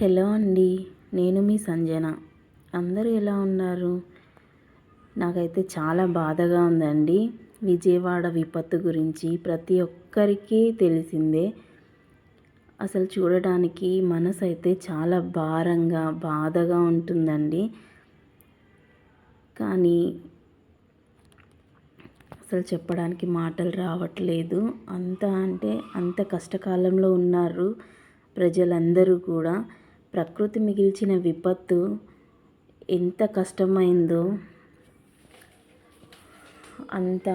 Hello అండి నేను మీ సంజన. అందరూ ఎలా ఉన్నారు? నాకైతే చాలా బాధగా ఉందండి. విజయవాడ విపత్తు గురించి ప్రతి ఒక్కరికి తెలిసిందే. అసలు చూడడానికి మనసు అయితే చాలా భారంగా బాధగా ఉంటుందండి. కానీ అసలు చెప్పడానికి మాటలు రావట్లేదు. అంత అంటే అంత కష్టకాలంలో ఉన్నారు ప్రజలందరూ కూడా. ప్రకృతి మిగిల్చిన విపత్తు ఎంత కష్టమైందో అంత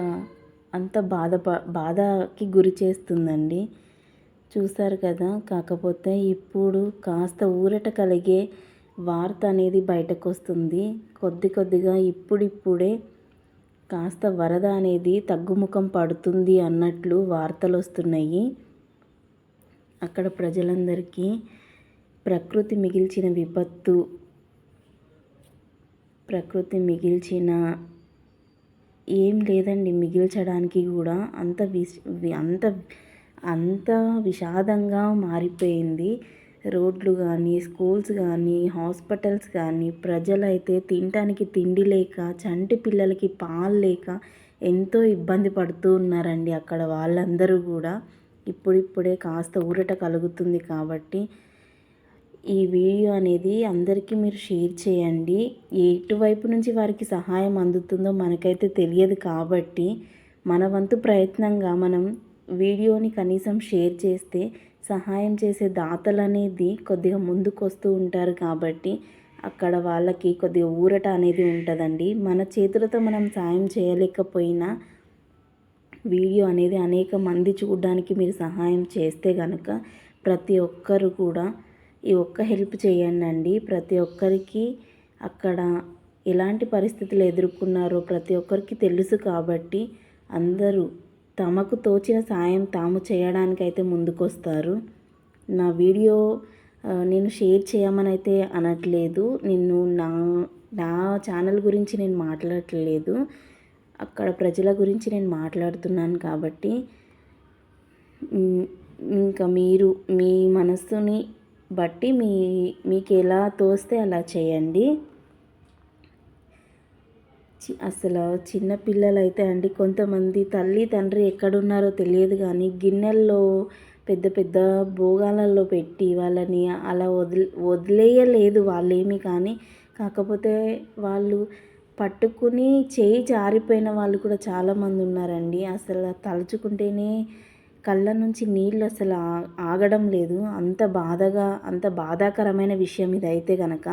అంత బాధ బాధకి గురి చేస్తుందండి. చూసారు కదా కాకపోతే ఇప్పుడు కాస్త ఊరట కలిగే వార్త అనేది బయటకు వస్తుంది కొద్ది కొద్దిగా ఇప్పుడిప్పుడే కాస్త వరద అనేది తగ్గుముఖం పడుతుంది అన్నట్లు వార్తలు వస్తున్నాయి అక్కడ ప్రజలందరికీ ప్రకృతి మిగిల్చిన విపత్తు ప్రకృతి మిగిల్చిన ఏం లేదండి. మిగిల్చడానికి కూడా అంత వి అంత అంత విషాదంగా మారిపోయింది. రోడ్లు కానీ స్కూల్స్ కానీ హాస్పిటల్స్ కానీ ప్రజలైతే తినటానికి తిండి లేక చంటి పిల్లలకి పాలు లేక ఎంతో ఇబ్బంది పడుతూ ఉన్నారండి అక్కడ వాళ్ళందరూ కూడా. ఇప్పుడిప్పుడే కాస్త ఊరట కలుగుతుంది కాబట్టి ఈ వీడియో అనేది అందరికీ మీరు షేర్ చేయండి. ఎటువైపు నుంచి వారికి సహాయం అందుతుందో మనకైతే తెలియదు కాబట్టి మన వంతు ప్రయత్నంగా మనం వీడియోని కనీసం షేర్ చేస్తే సహాయం చేసే దాతలు అనేది కొద్దిగా ముందుకు వస్తూ ఉంటారు కాబట్టి అక్కడ వాళ్ళకి కొద్దిగా ఊరట అనేది ఉంటుందండి. మన చేతులతో మనం సాయం చేయలేకపోయినా వీడియో అనేది అనేక మంది చూడడానికి మీరు సహాయం చేస్తే కనుక ప్రతి ఒక్కరు కూడా ఈ ఒక్క హెల్ప్ చేయండి అండి ప్రతి ఒక్కరికి అక్కడ ఎలాంటి పరిస్థితులు ఎదుర్కొన్నారో ప్రతి ఒక్కరికి తెలుసు కాబట్టి అందరూ తమకు తోచిన సాయం తాము చేయడానికైతే ముందుకొస్తారు. నా వీడియో నేను షేర్ చేయమని అయితే అనట్లేదు. నిన్ను నా నా ఛానల్ గురించి నేను మాట్లాడట్లేదు. అక్కడ ప్రజల గురించి నేను మాట్లాడుతున్నాను కాబట్టి ఇంకా మీరు మీ మనస్సుని బట్టి మీ మీకు ఎలా తోస్తే అలా చేయండి. అసలు చిన్నపిల్లలు అయితే అండి కొంతమంది తల్లి తండ్రి ఎక్కడున్నారో తెలియదు కానీ గిన్నెల్లో పెద్ద పెద్ద భోగాలలో పెట్టి వాళ్ళని అలా వదిలే వదిలేయలేదు వాళ్ళేమి కానీ. కాకపోతే వాళ్ళు పట్టుకుని చేయి జారిపోయిన వాళ్ళు కూడా చాలామంది ఉన్నారండి. అసలు తలుచుకుంటేనే కళ్ళ నుంచి నీళ్ళు అసలు ఆగడం లేదు. అంత బాధగా అంత బాధాకరమైన విషయం ఇదైతే కనుక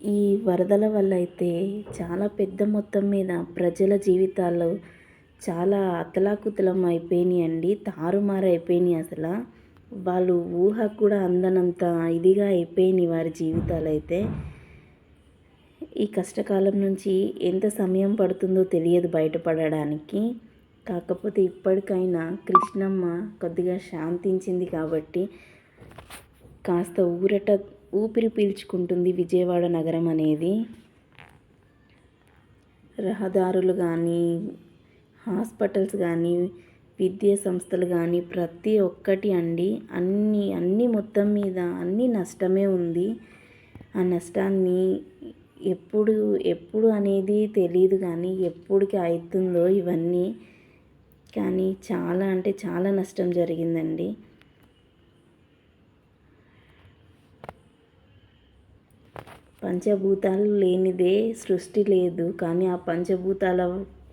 ఈ వరదల వల్ల అయితే చాలా పెద్ద మొత్తం మీద ప్రజల జీవితాలు చాలా అతలాకుతలం అయిపోయినాయి అండి తారుమారు అయిపోయినాయి అసలు. వాళ్ళు ఊహ కూడా అందనంత ఇదిగా అయిపోయినాయి వారి జీవితాలు అయితే ఈ కష్టకాలం నుంచి ఎంత సమయం పడుతుందో తెలియదు బయటపడడానికి. కాకపోతే ఇప్పటికైనా కృష్ణమ్మ కొద్దిగా శాంతించింది కాబట్టి కాస్త ఊరట ఊపిరి పీల్చుకుంటుంది విజయవాడ నగరం అనేది. రహదారులు కానీ హాస్పిటల్స్ కానీ విద్యా సంస్థలు కానీ ప్రతి ఒక్కటి అండి. అన్ని అన్ని మొత్తం మీద అన్ని నష్టమే ఉంది. ఆ నష్టాన్ని ఎప్పుడు ఎప్పుడు అనేది తెలియదు కానీ ఎప్పటికి అవుతుందో ఇవన్నీ కానీ చాలా అంటే చాలా నష్టం జరిగిందండి. పంచభూతాలు లేనిదే సృష్టి లేదు. కానీ ఆ పంచభూతాల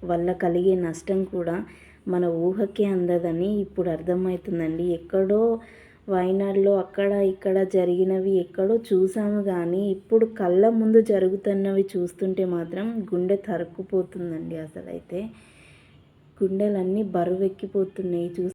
వల్ల కలిగే నష్టం కూడా మన ఊహకే అందదని ఇప్పుడు అర్థమవుతుందండి. ఎక్కడో వైనాడులో అక్కడ ఇక్కడ జరిగినవి ఎక్కడో చూసాము కానీ ఇప్పుడు కళ్ళ ముందు జరుగుతున్నవి చూస్తుంటే మాత్రం గుండె తరుక్కుపోతుందండి అసలైతే. గుండెలన్నీ బరువెక్కిపోతున్నాయి. చూసి